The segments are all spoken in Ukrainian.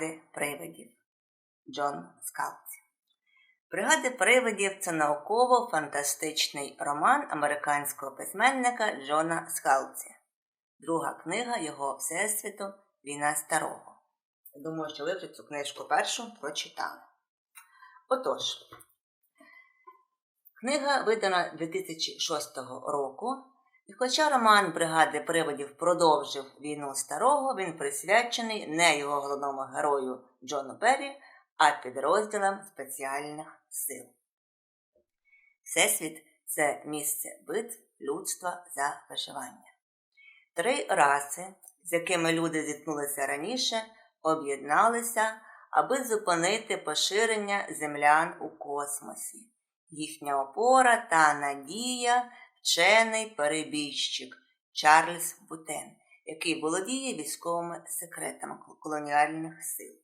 Бригади привидів Джон Скалці. Бригади привидів це науково-фантастичний роман американського письменника Джона Скалці. Друга книга його Всесвіту Війна Старого. Думаю, що ви вже цю книжку першу прочитали. Отож, книга видана 2006 року. І хоча роман бригади приводів продовжив війну старого, він присвячений не його головному герою Джону Перрі, а підрозділам спеціальних сил. Всесвіт це місце битв людства за виживання. Три раси, з якими люди зіткнулися раніше, об'єдналися, аби зупинити поширення землян у космосі. Їхня опора та надія вчений перебіжчик Чарльз Бутен, який володіє військовими секретами колоніальних сил.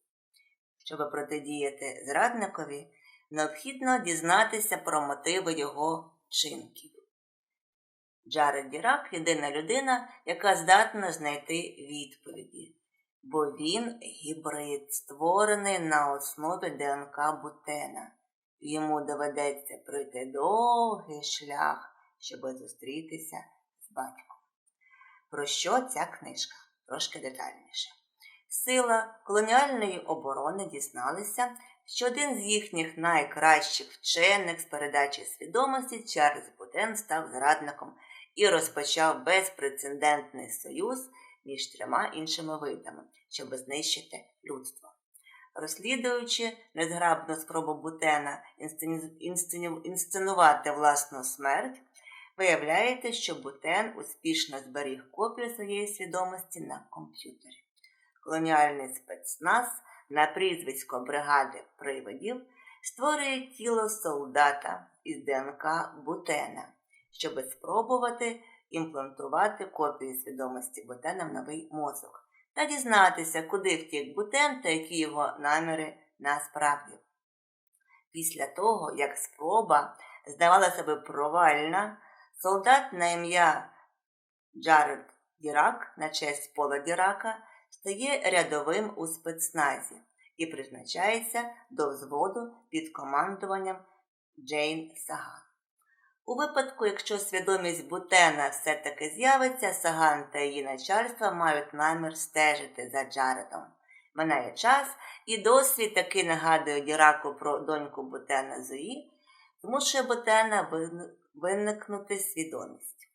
Щоб протидіяти зрадникові, необхідно дізнатися про мотиви його вчинків. Джаред Дірак єдина людина, яка здатна знайти відповіді, бо він гібрид, створений на основі ДНК Бутена. Йому доведеться пройти довгий шлях щоб зустрітися з батьком. Про що ця книжка? Трошки детальніше. Сила колоніальної оборони дізналися, що один з їхніх найкращих вчених з передачі свідомості Чарльз Бутен став зрадником і розпочав безпрецедентний союз між трьома іншими видами, щоб знищити людство. Розслідуючи незграбну спробу Бутена інсценувати власну смерть, Виявляєте, що Бутен успішно зберіг копію своєї свідомості на комп'ютері. Колоніальний спецназ на прізвисько бригади привидів створює тіло солдата із ДНК Бутена, щоб спробувати імплантувати копію свідомості Бутена в новий мозок та дізнатися, куди втік Бутен та які його наміри насправді. Після того, як спроба здавалася би провальна, Солдат на ім'я Джаред Дірак на честь Пола Дірака стає рядовим у спецназі і призначається до взводу під командуванням Джейн Саган. У випадку, якщо свідомість Бутена все-таки з'явиться, Саган та її начальство мають намір стежити за Джаредом. Минає час, і досвід таки нагадує Діраку про доньку Бутена Зої, змушує Бутена виникнути свідомість.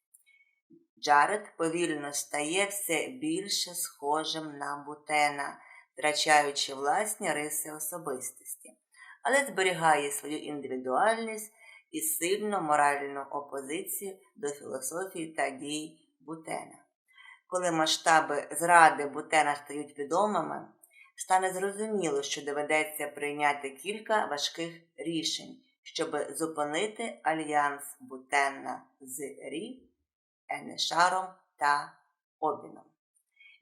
Джаред повільно стає все більше схожим на бутена, втрачаючи власні риси особистості, але зберігає свою індивідуальність і сильну моральну опозицію до філософії та дій бутена. Коли масштаби зради бутена стають відомими, стане зрозуміло, що доведеться прийняти кілька важких рішень щоб зупинити альянс Бутенна з Рі, Енешаром та Обіном.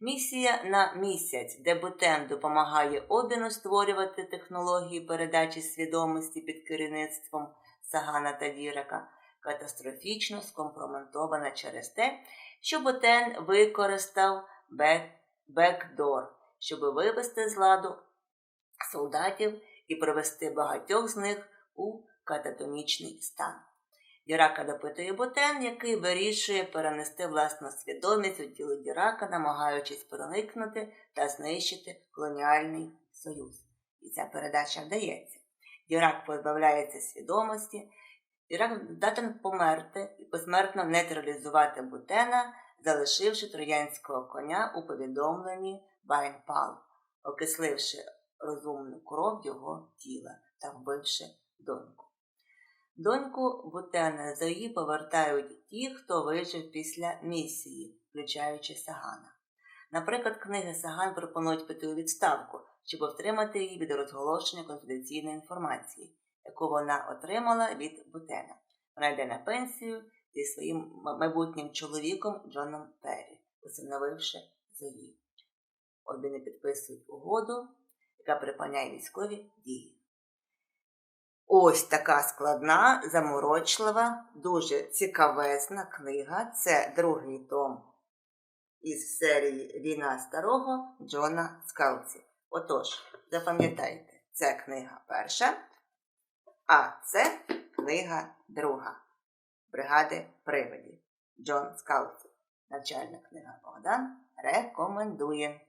Місія на місяць, де Бутен допомагає Обіну створювати технології передачі свідомості під керівництвом Сагана та Дірака, катастрофічно скомпроментована через те, що Бутен використав бекдор, щоб вивести з ладу солдатів і провести багатьох з них у кататонічний стан. Дірака допитує Ботен, який вирішує перенести власну свідомість у тіло Дірака, намагаючись проникнути та знищити колоніальний союз. І ця передача вдається. Дірак позбавляється свідомості, Дірак здатен померти і посмертно нейтралізувати Бутена, залишивши троянського коня у повідомленні Вайнпал, окисливши розумну кров його тіла та вбивши доньку. Доньку Бутена Зої повертають ті, хто вижив після місії, включаючи Сагана. Наприклад, книги Саган пропонують піти у відставку, щоб отримати її від розголошення конфіденційної інформації, яку вона отримала від Бутена. Вона йде на пенсію зі своїм майбутнім чоловіком Джоном Перрі, усиновивши Зої. Обі підписують угоду, яка припиняє військові дії. Ось така складна, заморочлива, дуже цікавезна книга. Це другий том із серії Війна старого Джона Скалці. Отож, запам'ятайте, це книга перша, а це книга друга бригади привидів Джон Скаутів. Навчальна книга Богдан рекомендує.